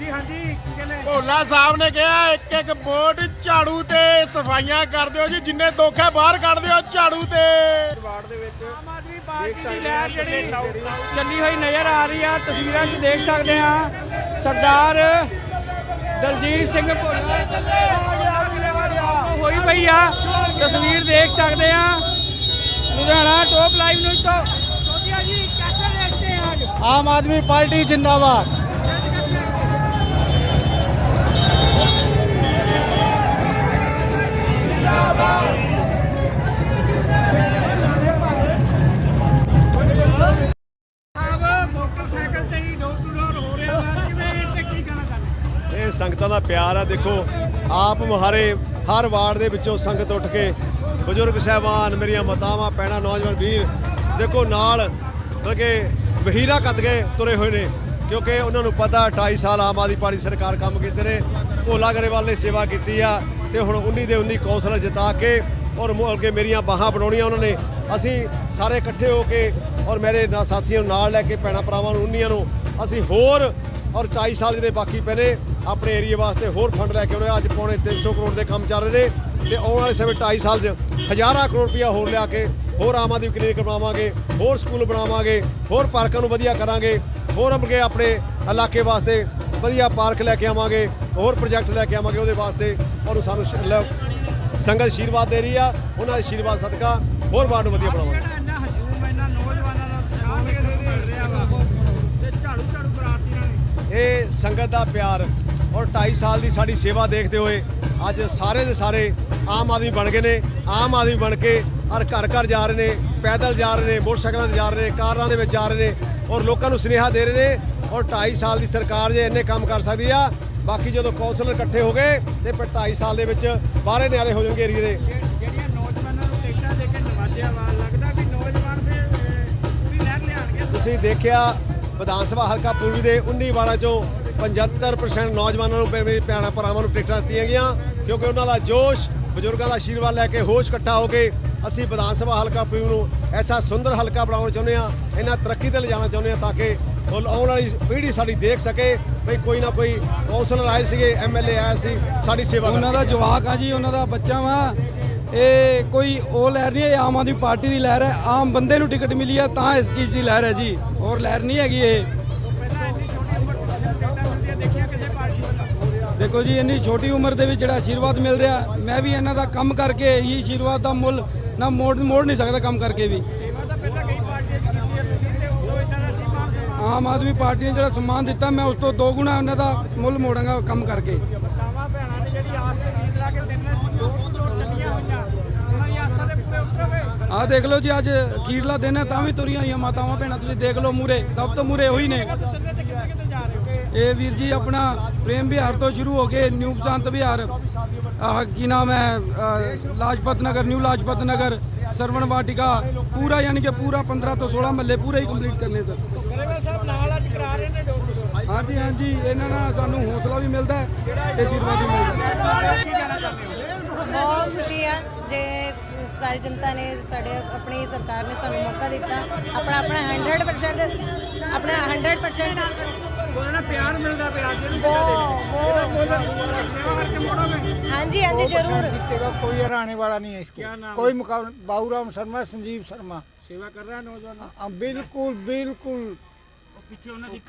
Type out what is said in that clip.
ਹਾਂਜੀ ਹਾਂਜੀ ਕੀ ਕਹਿੰਦੇ? ਭੋਲਾ ਸਾਹਿਬ ਨੇ ਕਿਹਾ ਇੱਕ ਇੱਕ ਵੋਟ ਝਾੜੂ ਤੇ ਸਫਾਈਆਂ ਕਰ ਦਿਓ ਜੀ ਜਿੰਨੇ ਦੋਖੇ ਬਾਹਰ ਕੱਢ ਦਿਓ ਝਾੜੂ ਤੇ। ਚੱਲੀ ਹੋਈ ਨਜ਼ਰ ਆ ਰਹੀ ਆ ਤਸਵੀਰਾਂ 'ਚ ਦੇਖ ਸਕਦੇ ਆ ਸਰਦਾਰ ਦਲਜੀਤ ਸਿੰਘ ਭੋਲਾ। ਹੋਈ ਪਈ ਆ ਤਸਵੀਰ ਦੇਖ ਸਕਦੇ ਆ ਲੁਧਿਆਣਾ ਟੋਪ ਲਾਈਵ ਨਿਊਜ਼ ਤੋਂ ਆਮ ਆਦਮੀ ਪਾਰਟੀ ਜਿੰਦਾਬਾਦ। ਸੰਗਤਾਂ ਦਾ ਪਿਆਰ ਆ। ਦੇਖੋ, ਆਪ ਮੁਹਾਰੇ ਹਰ ਵਾਰਡ ਦੇ ਵਿੱਚੋਂ ਸੰਗਤ ਉੱਠ ਕੇ ਬਜ਼ੁਰਗ ਸਹਿਬਾਨ, ਮੇਰੀਆਂ ਮਾਤਾਵਾਂ ਪੈਣਾ ਨੌਜਵਾਨ, ਵੀਰ, ਦੇਖੋ, ਨਾਲ ਮਤਲਬ ਕਿ ਵਹੀਰਾ ਕੱਤ ਕੇ ਤੁਰੇ ਹੋਏ ਨੇ, ਕਿਉਂਕਿ ਉਹਨਾਂ ਨੂੰ ਪਤਾ 28 ਸਾਲ ਆਮ ਆਦਮੀ ਪਾਰਟੀ ਸਰਕਾਰ ਕੰਮ ਕੀਤੇ ਨੇ, ਭੋਲਾ ਗਰੇਵਾਲ ਨੇ ਸੇਵਾ ਕੀਤੀ ਆ ਤੇ ਹੁਣ 19 ਦੇ 19 ਕੌਂਸਲਰ ਜਿਤਾ ਕੇ ਔਰ ਮੁੜ ਮੇਰੀਆਂ ਬਾਹਾਂ ਬਣਾਉਣੀਆਂ ਉਹਨਾਂ ਨੇ। ਅਸੀਂ ਸਾਰੇ ਇਕੱਠੇ ਹੋ ਕੇ ਔਰ ਮੇਰੇ ਨਾਲ ਸਾਥੀਆਂ ਨੂੰ ਨਾਲ ਲੈ ਕੇ, ਭੈਣਾਂ ਭਰਾਵਾਂ ਨੂੰ, ਉਨੀਆਂ ਨੂੰ ਅਸੀਂ ਹੋਰ ਔਰ 28 ਸਾਲ ਜਿਹਦੇ ਬਾਕੀ ਪਏ ਨੇ ਆਪਣੇ ਏਰੀਆ ਵਾਸਤੇ ਹੋਰ ਫੰਡ ਲੈ ਕੇ ਆਉਣੇ ਅੱਜ ਪੌਣੇ 300 ਕਰੋੜ ਦੇ ਕੰਮ ਚੱਲ ਰਹੇ ਨੇ ਤੇ ਆਉਣ ਵਾਲੇ ਸਮੇਂ 2.5 ਸਾਲ 'ਚ ਹਜ਼ਾਰਾਂ ਕਰੋੜ ਰੁਪਇਆ ਹੋਰ ਲਿਆ ਕੇ ਹੋਰ ਆਮ ਆਦਮੀ ਕਲੀਨਿਕ ਬਣਾਵਾਂਗੇ, ਹੋਰ ਸਕੂਲ ਬਣਾਵਾਂਗੇ, ਹੋਰ ਪਾਰਕਾਂ ਨੂੰ ਵਧੀਆ ਕਰਾਂਗੇ, ਹੋਰ ਅੱਗੇ ਆਪਣੇ ਇਲਾਕੇ ਵਾਸਤੇ ਵਧੀਆ ਪਾਰਕ ਲੈ ਕੇ ਆਵਾਂਗੇ, ਹੋਰ ਪ੍ਰੋਜੈਕਟ ਲੈ ਕੇ ਆਵਾਂਗੇ ਉਹਦੇ ਵਾਸਤੇ। ਔਰ ਸਾਨੂੰ ਸੰਗਤ ਆਸ਼ੀਰਵਾਦ ਦੇ ਰਹੀ ਆ, ਉਹਨਾਂ ਦੇ ਆਸ਼ੀਰਵਾਦ ਸਦਕਾ ਹੋਰ ਵਾਰਡ ਨੂੰ ਵਧੀਆ ਬਣਾਵਾਂਗੇ ਜਿਹੜਾ ਇੰਨਾ ਹਜੂਮ ਇੰਨਾ ਨੌਜਵਾਨਾਂ ਦਾ ਉਤਸ਼ਾਹ ਮਿਲ ਰਿਹਾ ਵਾ ਤੇ ਝਾੜੂ ਝਾੜੂ ਪ੍ਰਾਰਥੀਆਂ ਨੇ ਇਹ ਸੰਗਤ ਦਾ ਪਿਆਰ ਔਰ 2.5 ਸਾਲ ਦੀ ਸਾਡੀ ਸੇਵਾ ਦੇਖਦੇ ਹੋਏ ਅੱਜ ਸਾਰੇ ਦੇ ਸਾਰੇ ਆਮ ਆਦਮੀ ਬਣ ਗਏ ਨੇ ਆਮ ਆਦਮੀ ਬਣ ਕੇ ਔਰ ਘਰ ਘਰ ਜਾ ਰਹੇ ਨੇ ਪੈਦਲ ਜਾ ਰਹੇ ਨੇ ਮੋਟਰਸਾਈਕਲਾਂ ਤੇ ਜਾ ਰਹੇ ਨੇ ਕਾਰਾਂ ਦੇ ਵਿੱਚ ਜਾ ਰਹੇ ਨੇ ਔਰ ਲੋਕਾਂ ਨੂੰ ਸੁਨੇਹਾ ਦੇ ਰਹੇ ਨੇ ਔਰ 2.5 ਸਾਲ ਦੀ ਸਰਕਾਰ ਜੇ ਇੰਨੇ ਕੰਮ ਕਰ ਸਕਦੀ ਆ ਬਾਕੀ ਜਦੋਂ ਕੌਂਸਲਰ ਇਕੱਠੇ ਹੋ ਗਏ ਤੇ ਫਿਰ 2.5 ਸਾਲ ਦੇ ਵਿੱਚ ਬਾਹਰੇ ਨਿਆਰੇ ਹੋ ਜਾਣਗੇ ਏਰੀਏ ਦੇ। ਜਿਹੜੀਆਂ ਨੌਜਵਾਨਾਂ ਨੂੰ ਟਿਕਟਾਂ ਦੇ ਕੇ ਨਵਾਜਿਆ ਵਾ ਲੱਗਦਾ ਵੀ ਨੌਜਵਾਨ ਫਿਰ ਅਹ, ਪੂਰੀ ਲਹਿਰ ਲਿਆਣਗੇ ਤੁਸੀਂ ਦੇਖਿਆ ਵਿਧਾਨ ਸਭਾ ਹਲਕਾ ਪੂਰਬੀ ਦੇ 19 ਵਾਰਾਂ ਚੋਂ 75% ਨੌਜਵਾਨਾਂ ਨੂੰ ਭੈਣਾਂ ਭਰਾਵਾਂ ਨੂੰ ਟਿਕਟਾਂ ਦਿੱਤੀਆਂ ਗਈਆਂ ਕਿਉਂਕਿ ਉਹਨਾਂ ਦਾ ਜੋਸ਼ ਬਜ਼ੁਰਗਾਂ ਦਾ ਆਸ਼ੀਰਵਾਦ ਲੈ ਕੇ ਹੋਸ਼ ਇਕੱਠਾ ਹੋ ਕੇ ਅਸੀਂ ਵਿਧਾਨ ਸਭਾ ਹਲਕਾ ਪੂਰਬੀ ਨੂੰ ਐਸਾ ਸੁੰਦਰ ਹਲਕਾ ਬਣਾਉਣਾ ਚਾਹੁੰਦੇ ਆ ਇਹਨਾਂ ਤਰੱਕੀ ਤੇ ਲਿਜਾਣਾ ਚਾਹੁੰਦੇ ਆ ਤਾਂ ਕਿ ਉਹ ਆਉਣ ਵਾਲੀ ਪੀੜ੍ਹੀ ਸਾਡੀ ਦੇਖ ਸਕੇ ਵੀ ਕੋਈ ਨਾ ਕੋਈ ਕੌਂਸਲਰ ਆਏ ਸੀਗੇ ਐਮਐਲਏ ਆਏ ਸੀ ਸਾਡੀ ਸੇਵਾ ਉਹਨਾਂ ਦਾ ਜਵਾਕ ਆ ਜੀ ਉਹਨਾਂ ਦਾ ਬੱਚਾ ਵਾ ਇਹ ਕੋਈ ਉਹ ਲਹਿਰ ਨਹੀਂ ਹੈ ਆਮ ਆਦਮੀ ਪਾਰਟੀ ਦੀ ਲਹਿਰ ਹੈ ਆਮ ਬੰਦੇ ਨੂੰ ਟਿਕਟ ਮਿਲੀ ਆ ਤਾਂ ਇਸ ਚੀਜ਼ ਦੀ ਲਹਿਰ ਹੈ ਜੀ ਹੋਰ ਲਹਿਰ ਨਹੀਂ ਹੈਗੀ ਇਹ। ਦੇਖੋ ਜੀ ਇੰਨੀ ਛੋਟੀ ਉਮਰ ਦੇ ਵਿੱਚ ਜਿਹੜਾ ਆਸ਼ੀਰਵਾਦ ਮਿਲ ਰਿਹਾ ਮੈਂ ਵੀ ਇਹਨਾਂ ਦਾ ਕੰਮ ਕਰਕੇ ਹੀ ਆਸ਼ੀਰਵਾਦ ਦਾ ਮੁੱਲ ਨਾ ਮੋੜ ਮੋੜ ਨਹੀਂ ਸਕਦਾ ਕੰਮ ਕਰਕੇ ਵੀ। ਆਮ ਆਦਮੀ ਪਾਰਟੀ ਨੇ ਜਿਹੜਾ ਸਨਮਾਨ ਦਿੱਤਾ ਮੈਂ ਉਸ ਤੋਂ ਦੋ ਗੁਣਾ ਉਹਨਾਂ ਦਾ ਮੁੱਲ ਮੋੜਾਂਗਾ ਕੰਮ ਕਰਕੇ। ਆਹ ਦੇਖ ਲਓ ਜੀ ਅੱਜ ਅਖੀਰਲਾ ਦਿਨ ਹੈ ਤਾਂ ਵੀ ਤੁਰੀਆਂ ਹੋਈਆਂ ਮਾਤਾਵਾਂ ਭੈਣਾਂ ਤੁਸੀਂ ਦੇਖ ਲਓ ਮੂਰੇ ਸਭ ਤੋਂ ਮੂਰੇ ਉਹੀ ਨੇ ਉਤਰਦੇ ਤੇ ਕਿੱਥੇ ਕਿੱਥੇ ਜਾ ਰਹੇ ਹੋ ਇਹ ਵੀਰ ਜੀ ਆਪਣਾ ਪ੍ਰੇਮ ਵਿਹਾਰ ਤੋਂ ਸ਼ੁਰੂ ਹੋ ਕੇ ਨਿਊ ਬਸੰਤ ਵਿਹਾਰ। ਕੀ ਨਾਮ ਹੈ? ਲਾਜਪਤ ਨਗਰ, ਨਿਊ ਲਾਜਪਤ ਨਗਰ, ਸਰਵਣ ਵਾਟਿਕਾ। ਪੂਰਾ ਯਾਨੀ ਕਿ ਪੂਰਾ 15 ਤੋਂ 16 ਮਹੱਲੇ ਪੂਰੇ ਹੀ ਕੰਪਲੀਟ ਕਰਨੇ ਸਰ। ਗਰੇਵਾਲ ਸਾਹਿਬ ਨਾਲ ਅੱਜ ਕਰਾ ਰਹੇ ਨੇ ਡੋਰ ਹਾਂਜੀ ਹਾਂਜੀ, ਇਹਨਾਂ ਨਾਲ ਸਾਨੂੰ ਹੌਸਲਾ ਵੀ ਮਿਲਦਾ ਤੇ ਆਸ਼ੀਰਵਾਦ ਵੀ ਮਿਲਦਾ ਬਹੁਤ ਖੁਸ਼ੀ ਆ ਜੇ ਸਾਰੀ ਜਨਤਾ ਨੇ ਸਾਡੇ ਆਪਣੀ ਸਰਕਾਰ ਨੇ ਸਾਨੂੰ ਮੌਕਾ ਦਿੱਤਾ। ਆਪਣਾ ਆਪਣਾ 100% ਆਪਣਾ 100% ਉਹਨਾਂ ਨਾਲ ਪਿਆਰ ਮਿਲਦਾ ਪਿਆ ਅੱਜ ਇਹਨੂੰ ਬਹੁਤ ਬਹੁਤ ਸੇਵਾ ਕਰਕੇ ਮੋੜੋਗੇ ਹਾਂਜੀ ਹਾਂਜੀ ਜ਼ਰੂਰ जीतेगा कोई हराने वाला नहीं है इसको क्या नाम कोई मुकाबला बाबूराम शर्मा संजीव शर्मा ਸੇਵਾ ਕਰ ਰਿਹਾ ਨੌਜਵਾਨ हाँ, बिल्कुल बिल्कुल ਪਿੱਛੇ ਉਹਨਾਂ ਦੀ